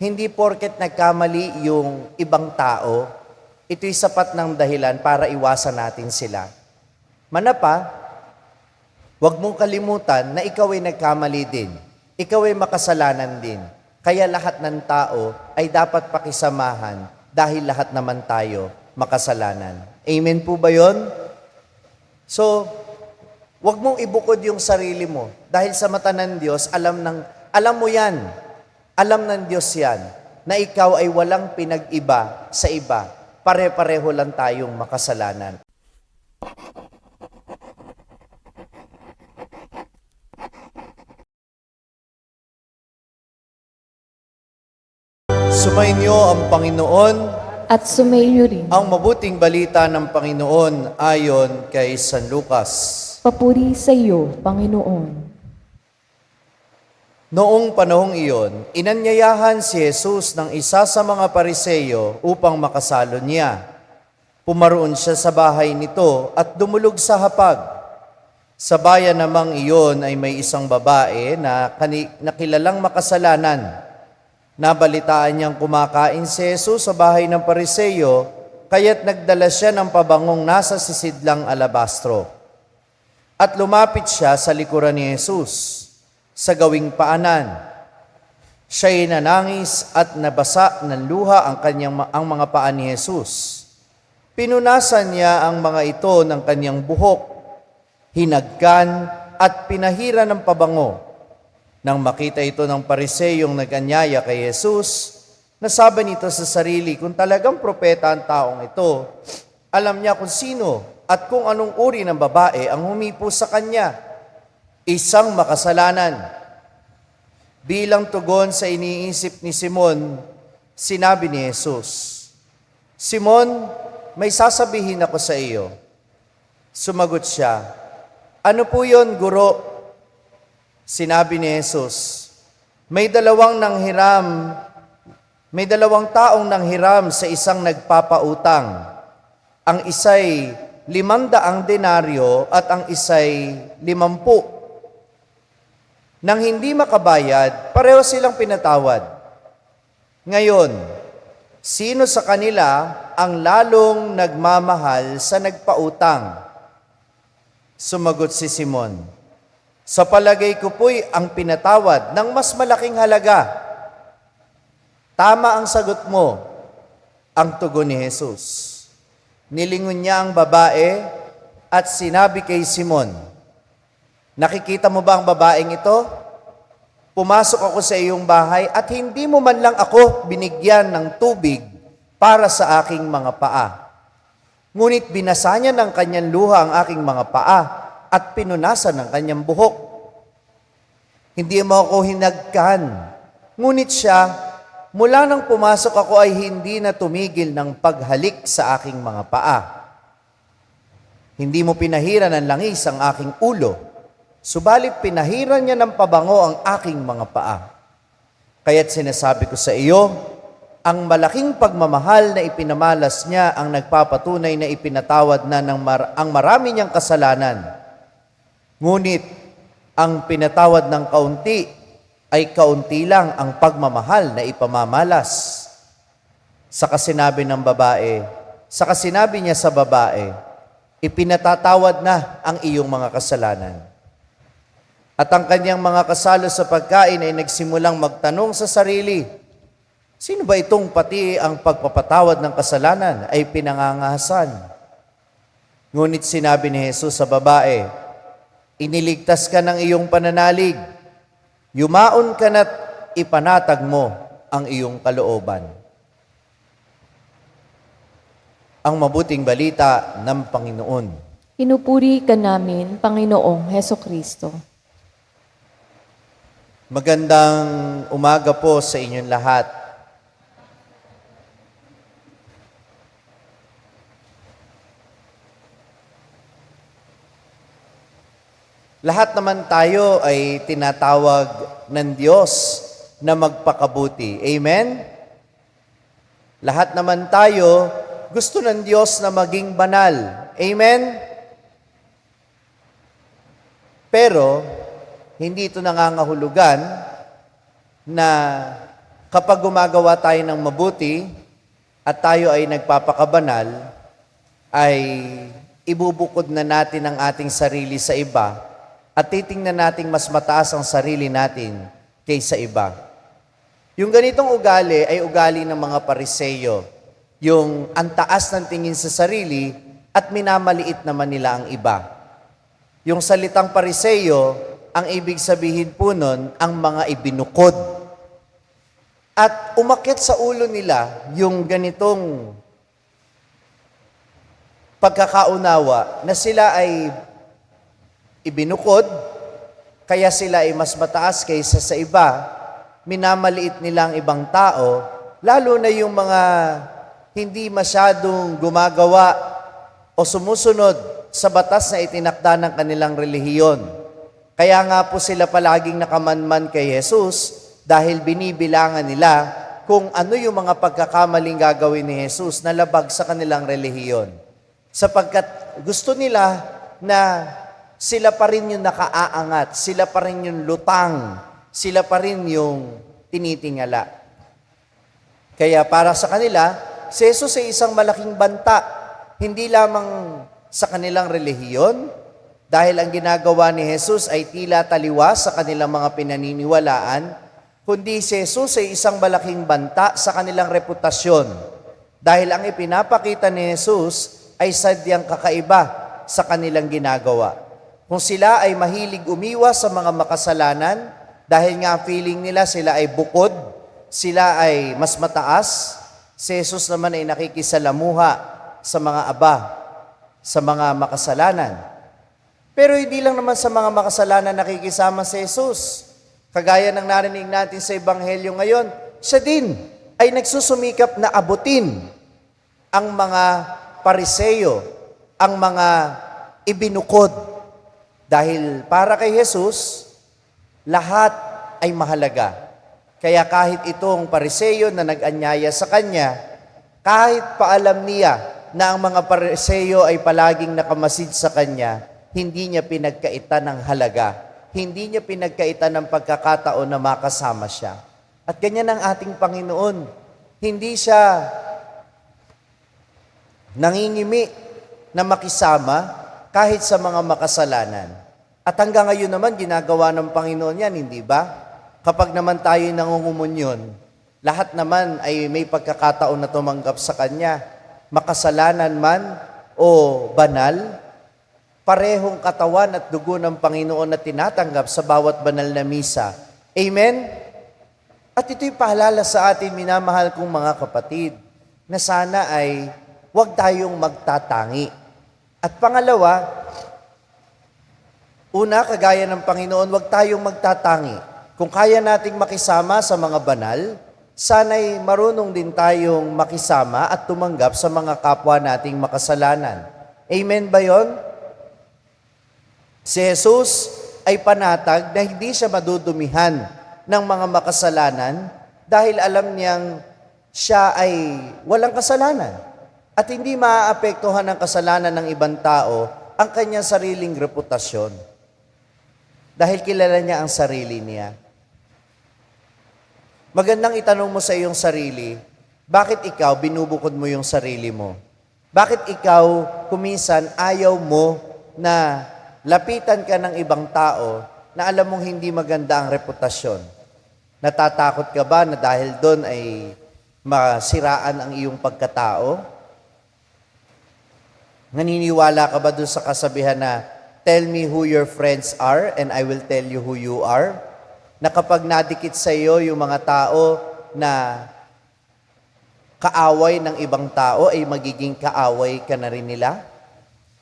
hindi porket nagkamali yung ibang tao, ito'y sapat ng dahilan para iwasan natin sila. Manapa, huwag mong kalimutan na ikaw ay nagkamali din. Ikaw ay makasalanan din. Kaya lahat ng tao ay dapat pakisamahan dahil lahat naman tayo makasalanan. Amen po ba yon? So, Huwag mong ibukod yung sarili mo. Dahil sa mata ng Diyos, alam, ng, alam mo yan. Alam ng Diyos yan. Na ikaw ay walang pinag-iba sa iba. Pare-pareho lang tayong makasalanan. Sumainyo ang Panginoon, at sumayo rin. ang mabuting balita ng Panginoon ayon kay San Lucas. Papuri sa iyo, Panginoon. Noong panahong iyon, inanyayahan si Jesus ng isa sa mga pariseyo upang makasalo niya. Pumaroon siya sa bahay nito at dumulog sa hapag. Sa bayan namang iyon ay may isang babae na kani- nakilalang makasalanan. Nabalitaan niyang kumakain si Jesus sa bahay ng pariseyo, kaya't nagdala siya ng pabangong nasa sisidlang alabastro. At lumapit siya sa likuran ni Jesus sa gawing paanan. Siya'y nanangis at nabasa ng luha ang, kanyang, ang mga paan ni Jesus. Pinunasan niya ang mga ito ng kanyang buhok, hinagkan at pinahira ng pabango. Nang makita ito ng pariseyong naganyaya kay Jesus, nasabi nito sa sarili, kung talagang propeta ang taong ito, alam niya kung sino at kung anong uri ng babae ang humipo sa kanya. Isang makasalanan. Bilang tugon sa iniisip ni Simon, sinabi ni Jesus, Simon, may sasabihin ako sa iyo. Sumagot siya, Ano po yon, guro? Sinabi ni Jesus, May dalawang nanghiram, may dalawang taong nanghiram sa isang nagpapautang. Ang isa'y limandaang denaryo at ang isa'y limampu. Nang hindi makabayad, pareho silang pinatawad. Ngayon, sino sa kanila ang lalong nagmamahal sa nagpautang? Sumagot si Simon, Sa palagay ko po'y ang pinatawad ng mas malaking halaga. Tama ang sagot mo, ang tugon ni Jesus. Nilingon niya ang babae at sinabi kay Simon, Nakikita mo ba ang babaeng ito? Pumasok ako sa iyong bahay at hindi mo man lang ako binigyan ng tubig para sa aking mga paa. Ngunit binasa niya ng kanyang luha ang aking mga paa at pinunasan ng kanyang buhok. Hindi mo ako hinagkan. Ngunit siya, mula nang pumasok ako ay hindi na tumigil ng paghalik sa aking mga paa. Hindi mo pinahira ng langis ang aking ulo, subalit pinahiran niya ng pabango ang aking mga paa. Kaya't sinasabi ko sa iyo, ang malaking pagmamahal na ipinamalas niya ang nagpapatunay na ipinatawad na ng mar- ang marami niyang kasalanan. Ngunit ang pinatawad ng kaunti ay kaunti lang ang pagmamahal na ipamamalas. Sa kasinabi ng babae, sa kasinabi niya sa babae, ipinatatawad na ang iyong mga kasalanan. At ang kanyang mga kasalo sa pagkain ay nagsimulang magtanong sa sarili, Sino ba itong pati ang pagpapatawad ng kasalanan ay pinangangahasan? Ngunit sinabi ni Jesus sa babae, Iniligtas ka ng iyong pananalig, yumaon ka na't ipanatag mo ang iyong kalooban. Ang mabuting balita ng Panginoon. Pinupuri ka namin, Panginoong Heso Kristo. Magandang umaga po sa inyong lahat. Lahat naman tayo ay tinatawag ng Diyos na magpakabuti. Amen? Lahat naman tayo gusto ng Diyos na maging banal. Amen? Pero, hindi ito nangangahulugan na kapag gumagawa tayo ng mabuti at tayo ay nagpapakabanal, ay ibubukod na natin ang ating sarili sa iba at titingnan nating mas mataas ang sarili natin kaysa iba. Yung ganitong ugali ay ugali ng mga pariseyo. Yung ang taas ng tingin sa sarili at minamaliit naman nila ang iba. Yung salitang pariseyo, ang ibig sabihin po nun, ang mga ibinukod. At umakit sa ulo nila yung ganitong pagkakaunawa na sila ay ibinukod, kaya sila ay mas mataas kaysa sa iba, minamaliit nila ang ibang tao, lalo na yung mga hindi masyadong gumagawa o sumusunod sa batas na itinakda ng kanilang relihiyon. Kaya nga po sila palaging nakamanman kay Jesus dahil binibilangan nila kung ano yung mga pagkakamaling gagawin ni Jesus na labag sa kanilang relihiyon. Sapagkat gusto nila na sila pa rin yung nakaaangat, sila pa rin yung lutang, sila pa rin yung tinitingala. Kaya para sa kanila, si Jesus ay isang malaking banta, hindi lamang sa kanilang relihiyon, dahil ang ginagawa ni Jesus ay tila taliwas sa kanilang mga pinaniniwalaan, kundi si Jesus ay isang malaking banta sa kanilang reputasyon. Dahil ang ipinapakita ni Jesus ay sadyang kakaiba sa kanilang ginagawa. Kung sila ay mahilig umiwas sa mga makasalanan, dahil nga feeling nila sila ay bukod, sila ay mas mataas, si Jesus naman ay nakikisalamuha sa mga aba, sa mga makasalanan. Pero hindi lang naman sa mga makasalanan nakikisama si Jesus. Kagaya ng narinig natin sa Ebanghelyo ngayon, siya din ay nagsusumikap na abutin ang mga pariseyo, ang mga ibinukod. Dahil para kay Jesus, lahat ay mahalaga. Kaya kahit itong pariseyo na nag-anyaya sa kanya, kahit paalam niya na ang mga pariseyo ay palaging nakamasid sa kanya, hindi niya pinagkaitan ng halaga. Hindi niya pinagkaitan ng pagkakataon na makasama siya. At ganyan ang ating Panginoon. Hindi siya nangingimi na makisama kahit sa mga makasalanan. At hanggang ngayon naman, ginagawa ng Panginoon yan, hindi ba? Kapag naman tayo nangungumunyon, lahat naman ay may pagkakataon na tumanggap sa Kanya. Makasalanan man o banal, parehong katawan at dugo ng Panginoon na tinatanggap sa bawat banal na misa. Amen? At ito'y paalala sa atin, minamahal kong mga kapatid, na sana ay huwag tayong magtatangi. At pangalawa, una, kagaya ng Panginoon, huwag tayong magtatangi. Kung kaya nating makisama sa mga banal, sana'y marunong din tayong makisama at tumanggap sa mga kapwa nating makasalanan. Amen ba yon? Si Jesus ay panatag na hindi siya madudumihan ng mga makasalanan dahil alam niyang siya ay walang kasalanan at hindi maaapektuhan ng kasalanan ng ibang tao ang kanyang sariling reputasyon. Dahil kilala niya ang sarili niya. Magandang itanong mo sa iyong sarili, bakit ikaw binubukod mo yung sarili mo? Bakit ikaw kuminsan ayaw mo na lapitan ka ng ibang tao na alam mong hindi maganda ang reputasyon? Natatakot ka ba na dahil doon ay masiraan ang iyong pagkatao? Naniniwala ka ba doon sa kasabihan na, Tell me who your friends are and I will tell you who you are? Na kapag nadikit sa iyo yung mga tao na kaaway ng ibang tao, ay magiging kaaway ka na rin nila?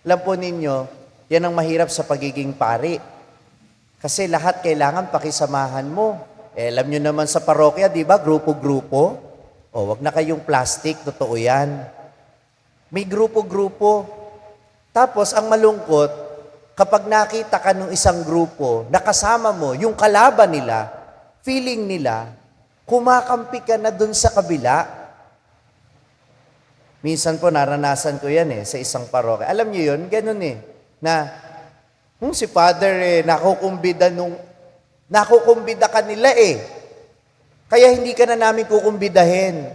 Alam po ninyo, yan ang mahirap sa pagiging pari. Kasi lahat kailangan pakisamahan mo. Eh, alam nyo naman sa parokya, di ba, grupo-grupo? O, wag na kayong plastic, totoo yan. May grupo-grupo. Tapos, ang malungkot, kapag nakita ka ng isang grupo, nakasama mo, yung kalaban nila, feeling nila, kumakampi ka na dun sa kabila. Minsan po, naranasan ko yan eh, sa isang parokya. Alam niyo yun, ganun eh, na, hmm, si Father eh, nakukumbida nung, nakukumbida ka nila eh. Kaya hindi ka na namin kukumbidahin.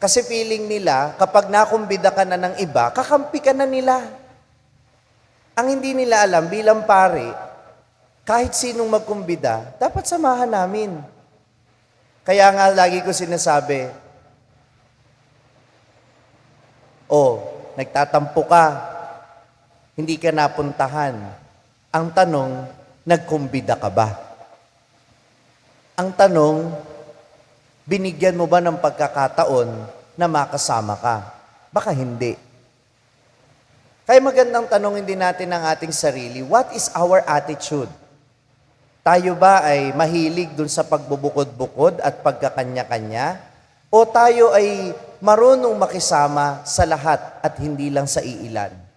Kasi feeling nila, kapag nakumbida ka na ng iba, kakampi ka na nila. Ang hindi nila alam bilang pare, kahit sinong magkumbida, dapat samahan namin. Kaya nga lagi ko sinasabi, oh, nagtatampo ka, hindi ka napuntahan. Ang tanong, nagkumbida ka ba? Ang tanong, binigyan mo ba ng pagkakataon na makasama ka? Baka hindi. Kaya magandang tanongin din natin ang ating sarili, what is our attitude? Tayo ba ay mahilig dun sa pagbubukod-bukod at pagkakanya-kanya? O tayo ay marunong makisama sa lahat at hindi lang sa iilan?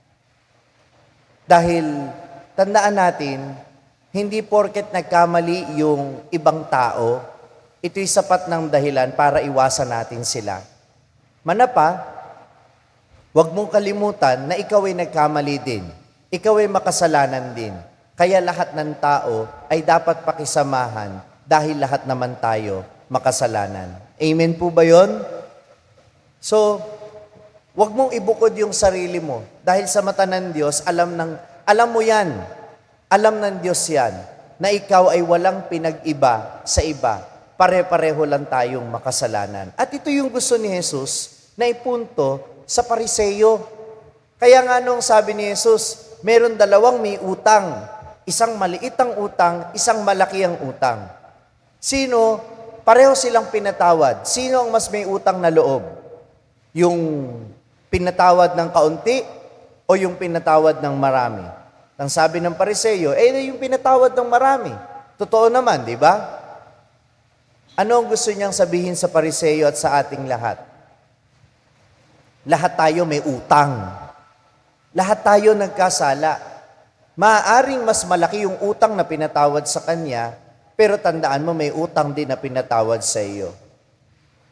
Dahil tandaan natin, hindi porket nagkamali yung ibang tao, ito'y sapat ng dahilan para iwasan natin sila. Manapa, huwag mong kalimutan na ikaw ay nagkamali din. Ikaw ay makasalanan din. Kaya lahat ng tao ay dapat pakisamahan dahil lahat naman tayo makasalanan. Amen po ba yon? So, Huwag mong ibukod yung sarili mo. Dahil sa mata ng Diyos, alam, ng, alam mo yan. Alam ng Diyos yan. Na ikaw ay walang pinag-iba sa iba. Pare-pareho lang tayong makasalanan. At ito yung gusto ni Jesus na ipunto sa pariseyo. Kaya nga nung sabi ni Jesus, meron dalawang may utang. Isang maliit ang utang, isang malaki ang utang. Sino? Pareho silang pinatawad. Sino ang mas may utang na loob? Yung pinatawad ng kaunti o yung pinatawad ng marami? Ang sabi ng pariseyo, eh yung pinatawad ng marami. Totoo naman, di ba? Ano ang gusto niyang sabihin sa pariseyo at sa ating lahat? Lahat tayo may utang. Lahat tayo nagkasala. Maaaring mas malaki yung utang na pinatawad sa kanya, pero tandaan mo may utang din na pinatawad sa iyo.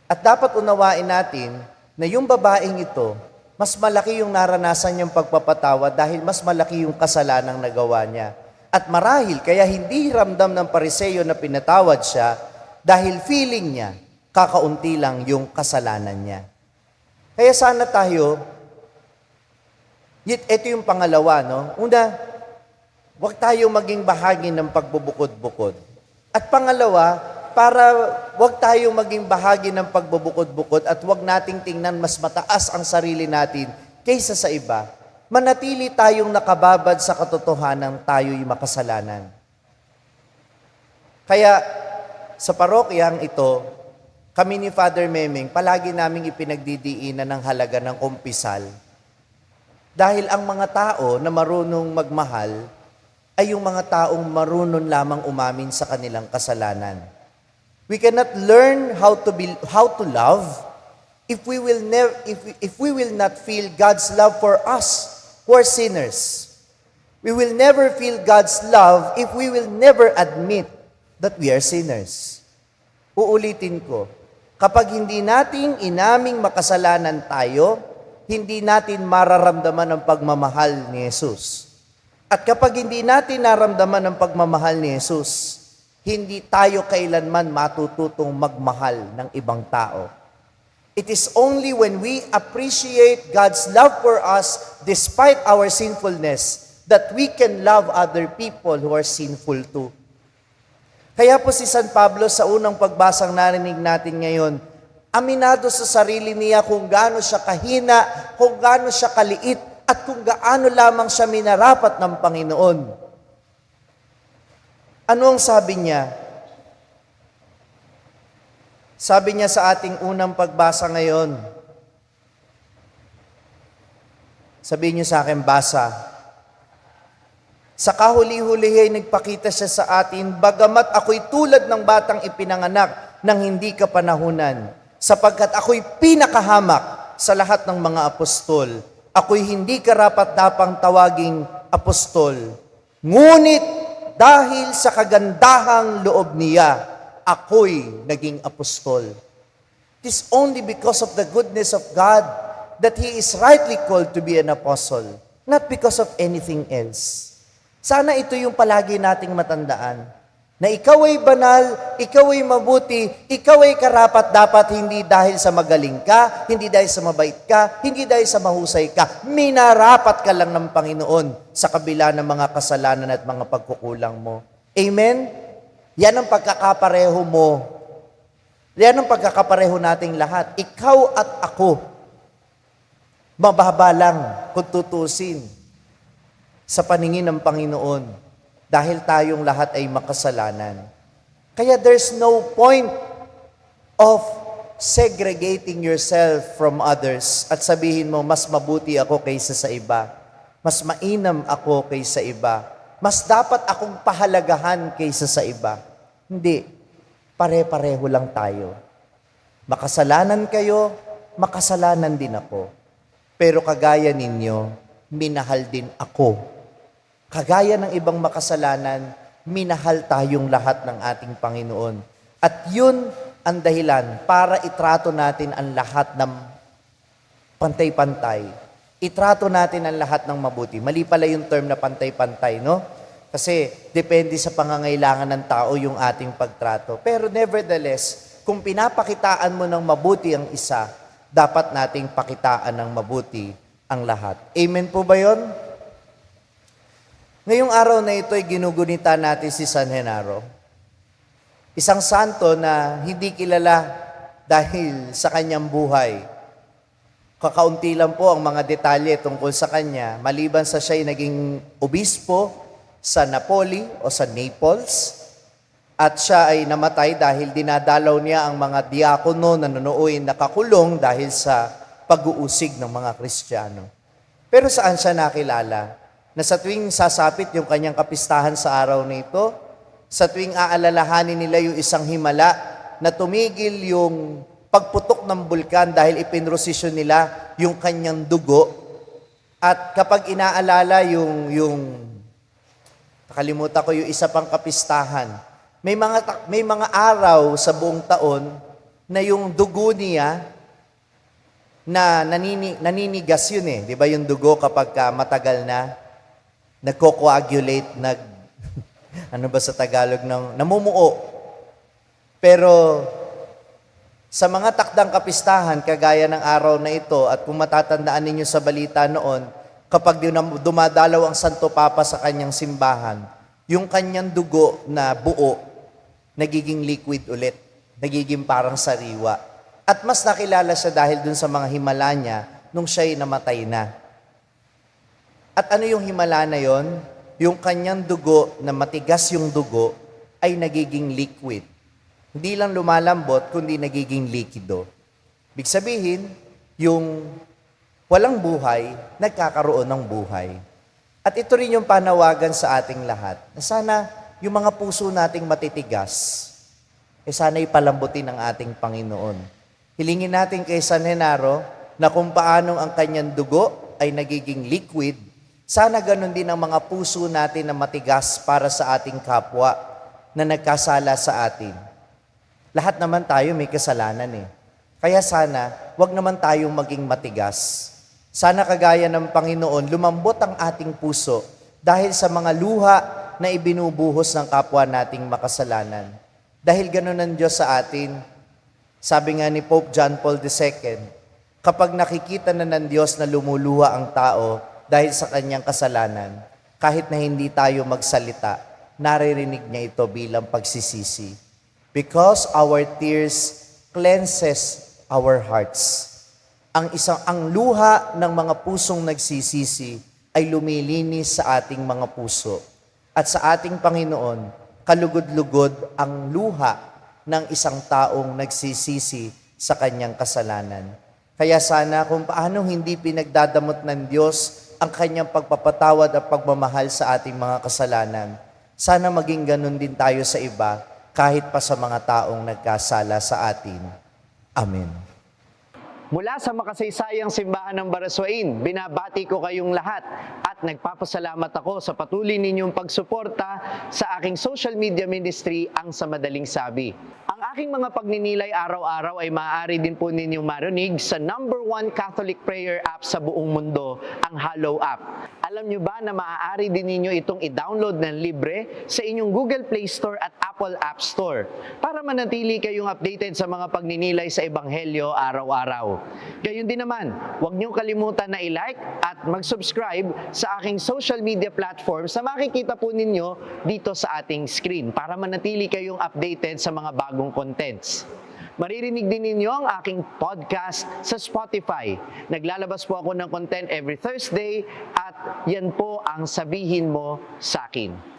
At dapat unawain natin na yung babaeng ito, mas malaki yung naranasan niyang pagpapatawad dahil mas malaki yung kasalanang nagawa niya. At marahil, kaya hindi ramdam ng pariseyo na pinatawad siya dahil feeling niya, kakaunti lang yung kasalanan niya. Kaya sana tayo, ito yung pangalawa, no? Una, huwag tayo maging bahagi ng pagbubukod-bukod. At pangalawa, para wag tayo maging bahagi ng pagbubukod-bukod at wag nating tingnan mas mataas ang sarili natin kaysa sa iba, manatili tayong nakababad sa katotohanan tayo'y makasalanan. Kaya sa parokyang ito, kami ni Father Memeng, palagi naming ipinagdidiinan ng halaga ng kumpisal. Dahil ang mga tao na marunong magmahal ay yung mga taong marunong lamang umamin sa kanilang kasalanan. We cannot learn how to be how to love if we will never if we, if we will not feel God's love for us who are sinners. We will never feel God's love if we will never admit that we are sinners. Uulitin ko, kapag hindi nating inaming makasalanan tayo, hindi natin mararamdaman ang pagmamahal ni Jesus. At kapag hindi natin naramdaman ang pagmamahal ni Jesus, hindi tayo kailanman matututong magmahal ng ibang tao. It is only when we appreciate God's love for us despite our sinfulness that we can love other people who are sinful too. Kaya po si San Pablo sa unang pagbasang narinig natin ngayon, aminado sa sarili niya kung gaano siya kahina, kung gaano siya kaliit, at kung gaano lamang siya minarapat ng Panginoon. Ano ang sabi niya? Sabi niya sa ating unang pagbasa ngayon, sabihin niyo sa akin, basa. Sa kahuli-huli ay nagpakita siya sa atin, bagamat ako'y tulad ng batang ipinanganak ng hindi kapanahunan, sapagkat ako'y pinakahamak sa lahat ng mga apostol. Ako'y hindi karapat-dapang tawaging apostol. Ngunit dahil sa kagandahang loob niya, ako'y naging apostol. It is only because of the goodness of God that He is rightly called to be an apostle, not because of anything else. Sana ito yung palagi nating matandaan. Na ikaw ay banal, ikaw ay mabuti, ikaw ay karapat dapat hindi dahil sa magaling ka, hindi dahil sa mabait ka, hindi dahil sa mahusay ka. Minarapat ka lang ng Panginoon sa kabila ng mga kasalanan at mga pagkukulang mo. Amen? Yan ang pagkakapareho mo. Yan ang pagkakapareho nating lahat. Ikaw at ako. Mababa lang kung tutusin sa paningin ng Panginoon dahil tayong lahat ay makasalanan. Kaya there's no point of segregating yourself from others at sabihin mo, mas mabuti ako kaysa sa iba. Mas mainam ako kaysa iba. Mas dapat akong pahalagahan kaysa sa iba. Hindi. Pare-pareho lang tayo. Makasalanan kayo, makasalanan din ako. Pero kagaya ninyo, minahal din ako. Kagaya ng ibang makasalanan, minahal tayong lahat ng ating Panginoon. At yun ang dahilan para itrato natin ang lahat ng pantay-pantay. Itrato natin ang lahat ng mabuti. Mali pala yung term na pantay-pantay, no? Kasi depende sa pangangailangan ng tao yung ating pagtrato. Pero nevertheless, kung pinapakitaan mo ng mabuti ang isa, dapat nating pakitaan ng mabuti ang lahat. Amen po ba yon? Ngayong araw na ito ay ginugunita natin si San Genaro. Isang santo na hindi kilala dahil sa kanyang buhay. Kakaunti lang po ang mga detalye tungkol sa kanya, maliban sa siya ay naging obispo sa Napoli o sa Naples, at siya ay namatay dahil dinadalaw niya ang mga diakono na nunuoy nakakulong dahil sa pag-uusig ng mga Kristiyano. Pero saan siya nakilala? Na sa tuwing sasapit yung kanyang kapistahan sa araw na ito, sa tuwing aalalahanin nila yung isang himala na tumigil yung pagputok ng bulkan dahil ipinrosisyon nila yung kanyang dugo. At kapag inaalala yung, yung nakalimutan ko yung isa pang kapistahan, may mga, may mga araw sa buong taon na yung dugo niya na nanini, naninigas yun eh. Di ba yung dugo kapag ka matagal na, nagko-coagulate, nag, ano ba sa Tagalog, ng, namumuo. Pero sa mga takdang kapistahan, kagaya ng araw na ito, at kung matatandaan ninyo sa balita noon, kapag dum- dumadalaw ang Santo Papa sa kanyang simbahan, yung kanyang dugo na buo, nagiging liquid ulit. Nagiging parang sariwa. At mas nakilala siya dahil dun sa mga himala niya nung siya'y namatay na. At ano yung himala na yon? Yung kanyang dugo, na matigas yung dugo, ay nagiging liquid. Hindi lang lumalambot, kundi nagiging likido. Big sabihin, yung walang buhay, nagkakaroon ng buhay. At ito rin yung panawagan sa ating lahat, na sana yung mga puso nating matitigas, eh sana ipalambutin ng ating Panginoon. Hilingin natin kay San Genaro na kung paanong ang kanyang dugo ay nagiging liquid, sana ganun din ang mga puso natin na matigas para sa ating kapwa na nagkasala sa atin. Lahat naman tayo may kasalanan eh. Kaya sana, wag naman tayong maging matigas. Sana kagaya ng Panginoon, lumambot ang ating puso dahil sa mga luha na ibinubuhos ng kapwa nating makasalanan. Dahil ganun ang Diyos sa atin, sabi nga ni Pope John Paul II, kapag nakikita na ng Diyos na lumuluha ang tao dahil sa kanyang kasalanan, kahit na hindi tayo magsalita, naririnig niya ito bilang pagsisisi. Because our tears cleanses our hearts. Ang isang ang luha ng mga pusong nagsisisi ay lumilinis sa ating mga puso. At sa ating Panginoon, kalugod-lugod ang luha ng isang taong nagsisisi sa kanyang kasalanan. Kaya sana kung paano hindi pinagdadamot ng Diyos ang kanyang pagpapatawad at pagmamahal sa ating mga kasalanan, sana maging ganun din tayo sa iba kahit pa sa mga taong nagkasala sa atin. Amen. Mula sa makasaysayang simbahan ng Baraswain, binabati ko kayong lahat at At nagpapasalamat ako sa patuloy ninyong pagsuporta sa aking social media ministry, ang sa madaling sabi. Ang aking mga pagninilay araw-araw ay maaari din po ninyong marinig sa number one Catholic prayer app sa buong mundo, ang Hallow app. Alam nyo ba na maaari din ninyo itong i-download ng libre sa inyong Google Play Store at Apple App Store para manatili kayong updated sa mga pagninilay sa Ebanghelyo araw-araw. Gayun din naman, huwag nyo kalimutan na i-like at mag-subscribe aking social media platforms na makikita po ninyo dito sa ating screen para manatili kayong updated sa mga bagong contents. Maririnig din ninyo ang aking podcast sa Spotify. Naglalabas po ako ng content every Thursday at yan po ang sabihin mo sa akin.